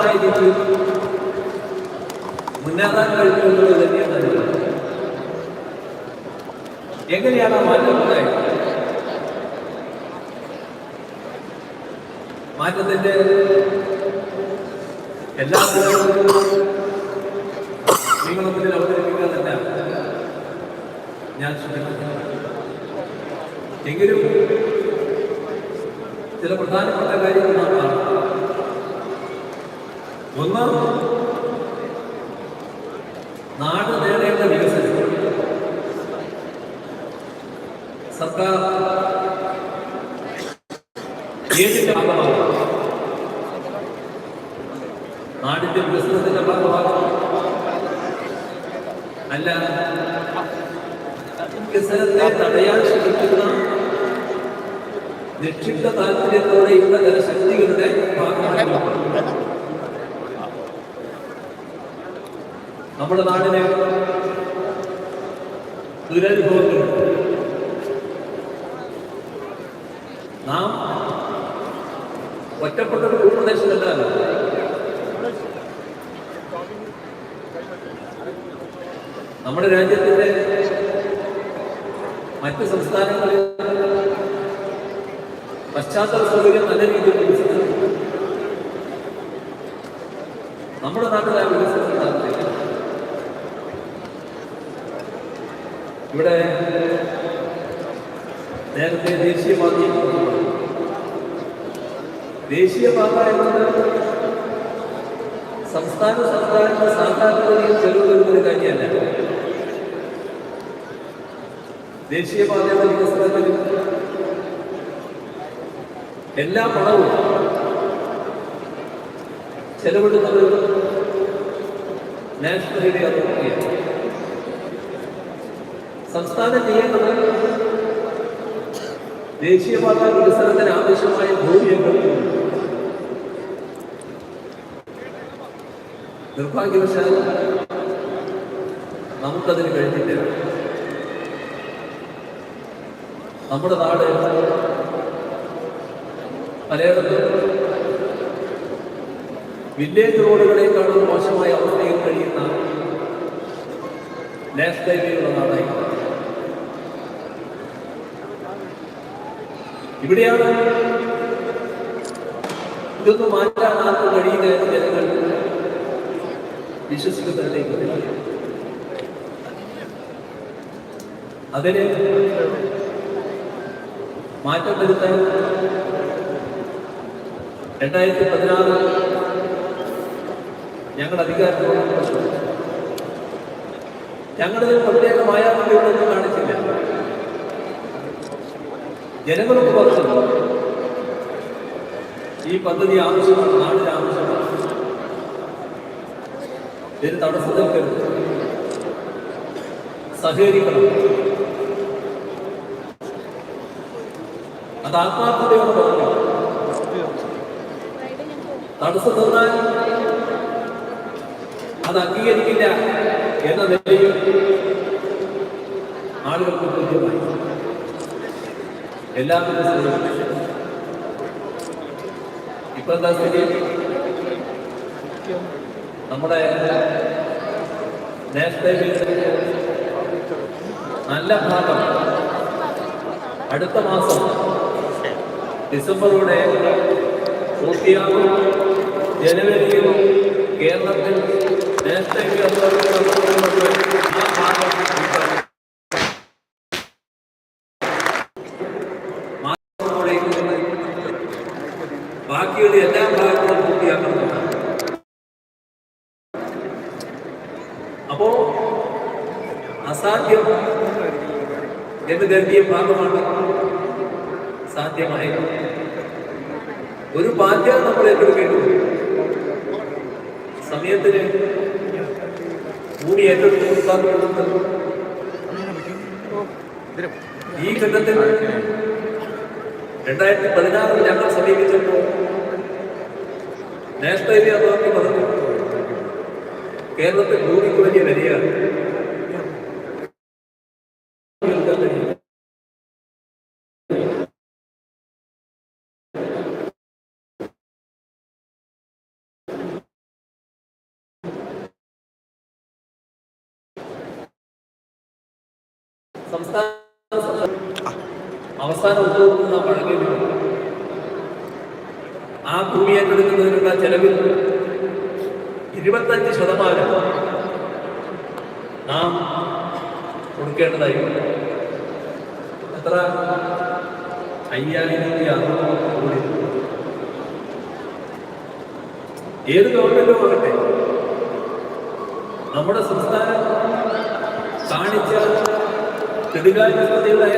ഫലപ്രദമായ രീതിയിൽ മുന്നേറാൻ കഴിയുന്നത് തന്നെയാണ്. എങ്ങനെയാണ് ആ മാറ്റം ഉണ്ടായത്? മാറ്റത്തിന്റെ എല്ലാ നിയമത്തിൽ അവതരിപ്പിക്കാൻ തന്നെ ഞാൻ ശ്രമിക്കുന്നു. എങ്കിലും ചില പ്രധാനപ്പെട്ട കാര്യങ്ങൾ നാം ഒന്ന്. നാട് നേടേണ്ട വികസനം. സർക്കാർ ഏതിന്റെ ഭാഗമാണ്? നാടിന്റെ വികസനത്തിന്റെ ഭാഗമാണ്. അല്ല വികസനത്തെ തടയാൻ ശ്രമിക്കുന്ന നിക്ഷിപ്ത താല്പര്യത്തോടെയുള്ള ജനശക്തികളുടെ ശക്തികളുടെ ഭാഗമാണ് നമ്മുടെ നാടിന് ദുരനുഭവങ്ങളുണ്ട് നാം ഒറ്റപ്പെട്ട ഒരു ഭൂപ്രദേശമല്ല നമ്മുടെ രാജ്യത്തിന്റെ മറ്റ് സംസ്ഥാനങ്ങളിൽ പശ്ചാത്തല സൗകര്യം നല്ല രീതിയിൽ വികസിച്ചിട്ടുണ്ട് നമ്മുടെ നാട്ടിൽ ആ വികസനം ഉണ്ടാകുന്നില്ല ഇവിടെ നേരത്തെ ദേശീയപാത ദേശീയപാത എന്നത് സംസ്ഥാന സർക്കാരിന് സാധാരണഗതിയിൽ ചെലവ് വരുന്ന ഒരു കാര്യമല്ല ദേശീയപാതയുടെ വികസനത്തിൽ എല്ലാ പണവും ചെലവിടുന്നത് നാഷണൽ ഹൈവേ അതോറിറ്റിയാണ്. സംസ്ഥാനം ചെയ്യേണ്ടത് ദേശീയപാത വികസനത്തിന് ആവശ്യമായ ഭൂമിയങ്ങൾ നിർഭാഗ്യവശാൽ നമുക്കതിന് കഴിഞ്ഞില്ല നമ്മുടെ നാട് പലയിടത്തും വില്ലേജ് റോഡുകളെക്കാളും മോശമായ അവസ്ഥയിൽ കഴിയുന്ന നാഷണൽ ഹൈവേയുള്ള ഇവിടെയാണ് ഇതൊന്നും മാറ്റാൻ ആർക്കും എന്ന് ജനങ്ങൾ വിശ്വസിക്കുന്നതിലേക്ക് അതിനെ മാറ്റം വരുത്താൻ രണ്ടായിരത്തി പതിനാറ് ഞങ്ങൾ അധികാരത്തിൽ ഞങ്ങളിതിന് പ്രത്യേകമായ കാണിച്ചില്ല. ജനങ്ങളൊക്കെ പറഞ്ഞു ഈ പദ്ധതി ആവശ്യമാണ് നാടിന് ആവശ്യമാണ്. ഇതിന് തടസ്സം നിൽക്കരുത് സഹകരിക്കണം. അത് ആത്മാർത്ഥതയോട് പറഞ്ഞു തടസ്സം നിന്നാൽ അത് അംഗീകരിക്കില്ല എന്ന നിലയിൽ ആളുകൾക്ക് ബോധ്യമായി. എല്ലാവരും സഹകരിച്ചു. ഇപ്പൊ എന്താ സ്ഥിതി നമ്മുടെ നേരത്തെ നല്ല ഭാഗം അടുത്ത മാസം ഡിസംബറോടെ പൂർത്തിയാകും ജനുവരിയിൽ കേരളത്തിൽ നേരത്തെ ആ ഭാഗം അസാധ്യം എന്ന് കരുതിയ ഭാഗമാണ് സാധ്യമായത് ഒരു ബാധ്യത നമ്മൾ ഏറ്റെടുക്കേണ്ടത് സമയത്തിന് കൂടി കൊടുക്കാൻ ഈ ഘട്ടത്തിൽ രണ്ടായിരത്തി പതിനാറിൽ ഞങ്ങൾ സമീപിച്ചപ്പോൾ നാഷണൽ ഹൈവേ അതോറിറ്റി പറഞ്ഞു കേരളത്തിൽ ഭൂമിക്ക് വലിയ വിലയാണ്. സംസ്ഥാന അവസാന ഉദ്യോഗത്തിൽ നാം വഴങ്ങേണ്ടി ആ ഭൂമി ഏറ്റെടുക്കുന്നതിനുള്ള ചെലവിൽ ഇരുപത്തഞ്ച് ശതമാനം നാം കൊടുക്കേണ്ടതായി. എത്ര? അയ്യായിരത്തി അറുപത് കോടി. ഏത് ഗവൺമെന്റും ആകട്ടെ നമ്മുടെ സംസ്ഥാനം കാണിച്ച കെടുകാര്യസ്ഥതയുടെ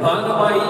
ഭാഗമായി